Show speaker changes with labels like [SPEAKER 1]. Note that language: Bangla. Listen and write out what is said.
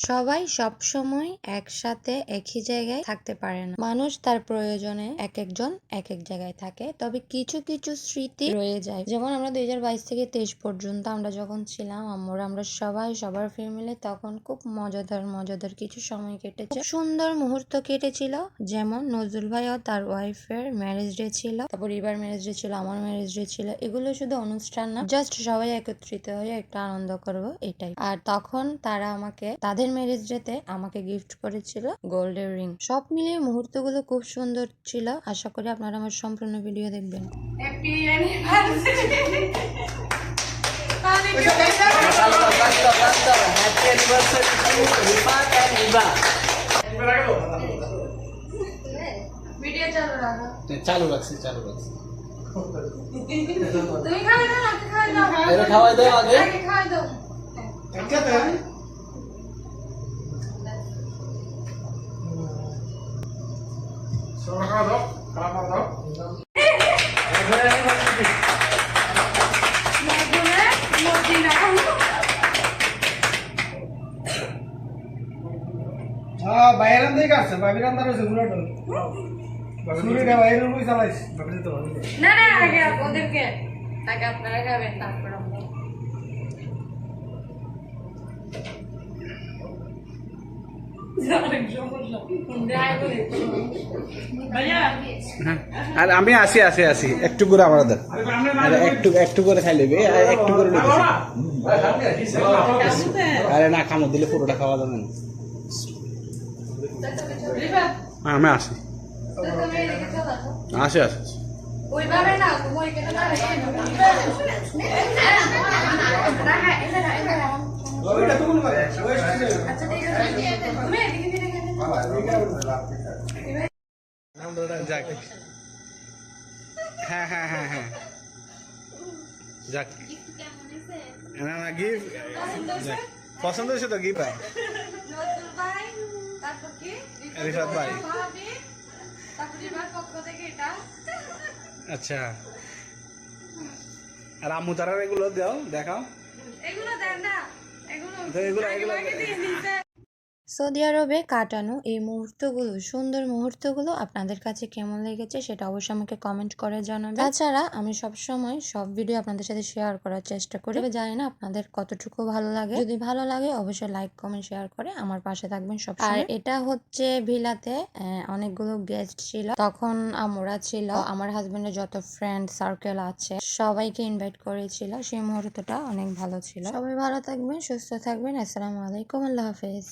[SPEAKER 1] সবাই সবসময় একসাথে একই জায়গায় থাকতে পারে না। মানুষ তার প্রয়োজনে এক একজন এক এক জায়গায় থাকে, তবে কিছু কিছু স্মৃতি রয়ে যায়। যেমন আমরা দু হাজার বাইশ থেকে তেইশ পর্যন্ত আমরা যখন ছিলাম, আমরা আমরা সবাই সবার ফ্যামিলি তখন খুব মজাদার মজাদার কিছু সময় কেটেছে। সুন্দর মুহূর্ত কেটেছিল, যেমন নজরুল ভাই ও তার ওয়াইফের ম্যারেজ ডে ছিল, তারপর এবার ম্যারেজ ডে ছিল, আমার ম্যারেজ ডে ছিল, এগুলো শুধু অনুষ্ঠান না জাস্ট সবাই একত্রিত হয়ে একটা আনন্দ করব, এটাই। আর তখন তারা আমাকে, তাদের ম্যারেজ ডেতে আমাকে গিফট করেছিল গোল্ডের রিং সব মিলিয়ে মুহূর্তগুলো খুব সুন্দর ছিল। আশা করি আপনারা আমার সম্পূর্ণ ভিডিও দেখবেন।
[SPEAKER 2] চালু
[SPEAKER 3] রাখছি চালু রাখছি।
[SPEAKER 2] তুমি খাওয়াই দাও না খাওয়াই দাও
[SPEAKER 3] এরা খাওয়াই দাও আগে।
[SPEAKER 2] আগে খাওয়াই দাও। মধুরে মদিনা
[SPEAKER 4] হ্যাঁ বাইরের দিকে আসছে বাইরের আন্দার হয়েছে বুলেট ছুরিটা বাইরের উপরে চালাইছে।
[SPEAKER 2] না না আগে ওদেরকে আগে আপনারা খাবেন তারপর
[SPEAKER 3] আর আমি আসি আসি আসি। একটু করে আমার আরে একটু একটু করে খাই আর একটু করে আরে না খামো দিলে পুরোটা খাওয়া যাবে না। হ্যাঁ, আমি আসি।
[SPEAKER 2] আসো
[SPEAKER 3] আসি
[SPEAKER 2] না আচ্ছা ঠিক আছে। তুমি এদিকে ফিরে গেলে
[SPEAKER 3] যাক। হ্যাঁ হ্যাঁ হ্যাঁ হ্যাঁ। যাক। না না গিফট। পছন্দ হয়েছে? তো গিফট রিফাত ভাই। আচ্ছা। আর আম্মু তারা এগুলো দাও দেখাও।
[SPEAKER 2] এগুলো এগুলো
[SPEAKER 3] এগুলো
[SPEAKER 1] সৌদি আরবে কাটানো এই মুহূর্তগুলো, সুন্দর মুহূর্তগুলো আপনাদের কাছে কেমন লেগেছে সেটা অবশ্যই আমাকে কমেন্ট করে জানাবেন। তাছাড়া আমি সব সময় সব ভিডিও আপনাদের সাথে শেয়ার করার চেষ্টা করি। জানি না আপনাদের কতটুকু ভালো লাগে। যদি ভালো লাগে, অবশ্যই লাইক কমেন্ট শেয়ার করে আমার পাশে থাকবেন সব আর এটা হচ্ছে ভিলাতে অনেকগুলো গেস্ট ছিল। তখন আমরা ছিল, আমার হাজবেন্ডের যত ফ্রেন্ড সার্কেল আছে, সবাইকে ইনভাইট করেছিল। সেই মুহূর্তটা অনেক ভালো ছিল। সবাই ভালো থাকবেন, সুস্থ থাকবেন। আসসালামু আলাইকুম, আল্লাহ হাফেজ।